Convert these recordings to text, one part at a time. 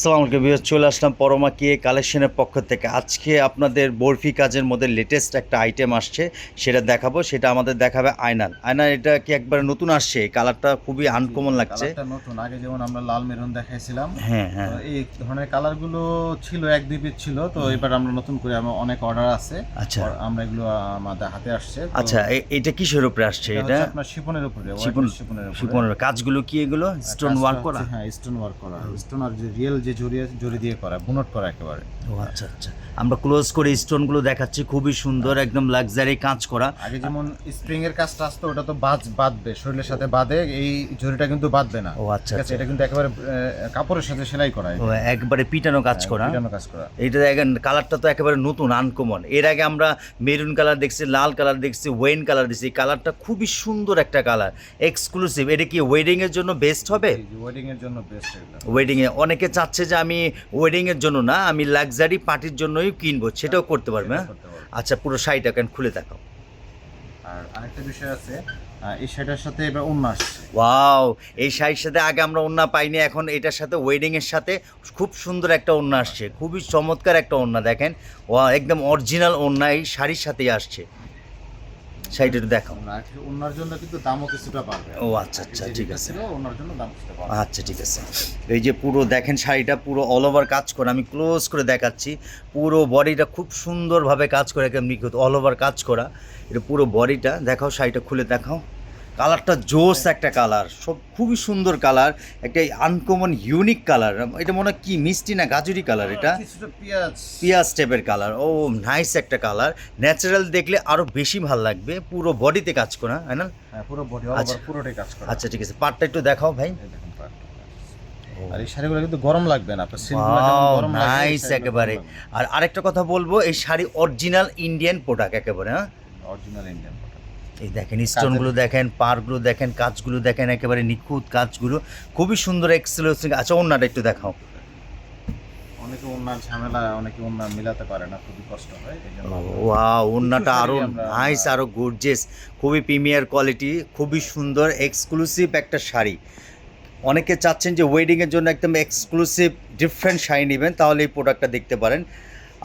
সালাম আলাইকুম বিয়ার চলে আসলাম পরমা কে কালেকশনের পক্ষ থেকে। আজকে আপনাদের বরফি কাজের মধ্যে লেটেস্ট একটা আইটেম আসছে সেটা দেখাবো সেটা আমাদের দেখাবে আয়নাল আয়নাল এটা কি একবার নতুন আসছে? এই কালারটা খুবই আনকমন লাগছে। নতুন। আগে যেমন আমরা লাল মেরুন দেখাইছিলাম হ্যাঁ হ্যাঁ। এই ধরনের কালারগুলো ছিল এক দুই পিস ছিল তো এবার আমরা নতুন করে আমার অনেক অর্ডার আছে। আচ্ছা। আমরা এগুলো আমাদের হাতে আসছে আচ্ছা এটা কিসের উপরে আসছে এটা আপনার শিপনের উপরে শিপনের শিপনের কাজগুলো কি এগুলো? স্টোন ওয়ার্ক করা? হ্যাঁ স্টোন ওয়ার্ক করা। স্টোন আর যে রিয়েল যে জড়ি আছে জড়ি দিয়ে করা বুনট করা একেবারে। ও আচ্ছা আচ্ছা। আমরা ক্লোজ করে স্টোনগুলো দেখাচ্ছি খুবই সুন্দর একদম লাক্সারি কাজ করা। আগে যেমন স্প্রিং এর কাজটা আসতো ওটা তো বাজ বাঁধবে শরীরের সাথে বাঁধে এই জড়িটা কিন্তু বাঁধবে না। ও আচ্ছা আচ্ছা। এটা কিন্তু একেবারে কাপড়ের সাথে সেলাই করা ও একবারে পিটানো কাজ করা। পিটানো কাজ করা। এইটা দেখেন কালারটা তো একেবারে নতুন আনকমন এর আগে আমরা মেরুন কালার দেখছি লাল কালার দেখছি ওয়েন কালার দেখছি কালারটা খুবই সুন্দর একটা কালার এক্সক্লুসিভ এটা কি ওয়েডিং এর জন্য বেস্ট হবে? ওয়েডিং এর জন্য বেস্ট ওয়েডিং এ অনেকে চাচ্ছে যে আমি ওয়েডিং এর জন্য না আমি লাক্সারি পার্টির জন্যই কিনবো সেটাও করতে পারবে হ্যাঁ? আচ্ছা পুরো শাড়িটা কেন খুলে দেখাও। আর আরেকটা বিষয় আছে এই শাড়িটার সাথে এবার আসছে। ওয়াও এই শাড়ির সাথে আগে আমরা ওন্না পাইনি এখন এটার সাথে ওয়েডিং এর সাথে খুব সুন্দর একটা ওন্না আসছে খুবই চমৎকার একটা ওন্না দেখেন। ওয়া একদম অরিজিনাল ওন্না এই শাড়ির সাথেই আসছে। শাড়িটা একটু দেখাও। ওনার জন্য কিন্তু দামও কিছুটা বাড়বে। ও আচ্ছা আচ্ছা ঠিক আছে। ওনার জন্য দাম কিছুটা বাড়বে। আচ্ছা ঠিক আছে। এই যে পুরো দেখেন শাড়িটা পুরো অল ওভার কাজ করে আমি ক্লোজ করে দেখাচ্ছি। পুরো বডিটা খুব সুন্দরভাবে কাজ করে একদম নিখুঁত অল ওভার কাজ করা। এটা পুরো বডিটা দেখাও শাড়িটা খুলে দেখাও। কালারটা জোস একটা কালার সব খুবই সুন্দর কালার একটা আনকমন ইউনিক কালার এটা মনে হয় কি মিষ্টি না গাজুরি কালার এটা? কিছুটা পেঁয়াজ। পিয়াজ টাইপের কালার ও নাইস একটা কালার ন্যাচারাল দেখলে আরও বেশি ভালো লাগবে পুরো বডিতে কাজ করা হ্যাঁ না? হ্যাঁ পুরো বডি আচ্ছা। পুরোটাই কাজ করে। আচ্ছা ঠিক আছে পাটটা একটু দেখাও ভাই। আর এই শাড়িগুলো কিন্তু গরম লাগবে না গরম নাইস একেবারে। আর আরেকটা কথা বলব এই শাড়ি অরিজিনাল ইন্ডিয়ান প্রোডাক্ট একেবারে হ্যাঁ? অরিজিনাল ইন্ডিয়ান কটন এই দেখেন স্টোনগুলো দেখেন পারগুলো দেখেন কাজগুলো দেখেন একেবারে নিখুঁত কাজগুলো। খুবই সুন্দর এক্সেলেন্সিং আচ্ছা অন্যটা একটু দেখাও। অনেকে ওনার ঝামেলা অনেকে ওনার মিলাতে পারে না খুবই কষ্ট হয় এই জন্য ওয়াও ওন্নাটা শাড়ি আরও আমরা- নাইস আরও গর্জেস খুবই প্রিমিয়ার কোয়ালিটি খুবই সুন্দর এক্সক্লুসিভ একটা শাড়ি। অনেকে চাচ্ছেন যে ওয়েডিংয়ের জন্য একদম এক্সক্লুসিভ ডিফারেন্ট শাড়ি নেবেন তাহলে এই প্রোডাক্টটা দেখতে পারেন।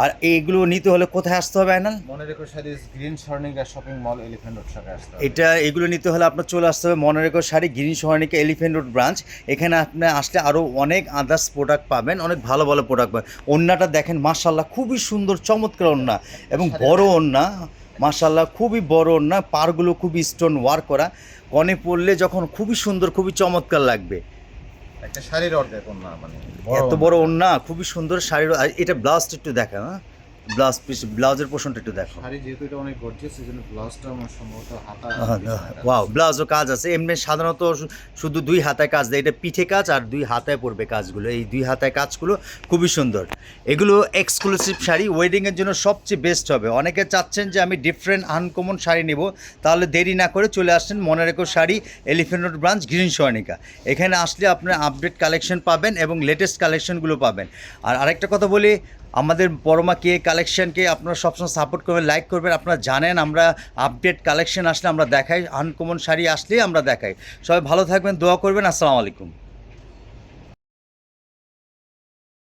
আর এইগুলো নিতে হলে কোথায় আসতে হবে আয়নাল? মনে রেখো sari Green Swarnika shopping mall Elephant Road শাখায় আসতে হবে। এটা এগুলো নিতে হলে আপনার চলে আসতে হবে মনোরেকো শাড়ি গ্রিন সহানিকা এলিফেন্ট রোড ব্রাঞ্চ এখানে আপনি আসলে আরও অনেক আদার্স প্রোডাক্ট পাবেন অনেক ভালো ভালো প্রোডাক্ট পাবেন। ওন্নাটা দেখেন মার্শাল্লাহ খুবই সুন্দর চমৎকার ওন্না এবং বড় ওন্না মার্শাল্লাহ খুবই বড় ওন্না। পারগুলো খুবই স্টোন ওয়ার্ক করা। কনে পড়লে যখন খুবই সুন্দর খুবই চমৎকার লাগবে। একটা শাড়ির অর্ডার করলাম মানে এত বড় ওন্না খুবই সুন্দর শাড়ির এটা ব্লাস্ট একটু দেখা হ্যাঁ? ব্লাউজ পিস ব্লাউজের পোর্শনটা একটু দেখো। শাড়ি যেহেতু এটা অনেক গর্জিয়াস এই ব্লাউজটা আমার সম্ভবত হাতা ওয়াও ব্লাউজও কাজ আছে। এমনি সাধারণত শুধু দুই হাতায় কাজ দেয় এটা পিঠে কাজ আর দুই হাতায় পড়বে কাজগুলো। এই দুই হাতায় কাজগুলো খুবই সুন্দর। এগুলো এক্সক্লুসিভ শাড়ি ওয়েডিংয়ের জন্য সবচেয়ে বেস্ট হবে। অনেকে চাচ্ছেন যে আমি ডিফারেন্ট আনকমন শাড়ি নেব তাহলে দেরি না করে চলে আসছেন মনে রেখো sari Elephant Road branch Green সোয়ানিকা এখানে আসলে আপনার আপডেট কালেকশন পাবেন এবং লেটেস্ট কালেকশনগুলো পাবেন। আর আরেকটা কথা বলি আমাদের বড়মা কে কালেকশানকে আপনারা সবসময় সাপোর্ট করবেন লাইক করবেন। আপনারা জানেন, আমরা আপডেট কালেকশন আসলে আমরা দেখাই। আনকমন শাড়ি আসলেই আমরা দেখাই। সবাই ভালো থাকবেন, দোয়া করবেন। আসসালামু আলাইকুম।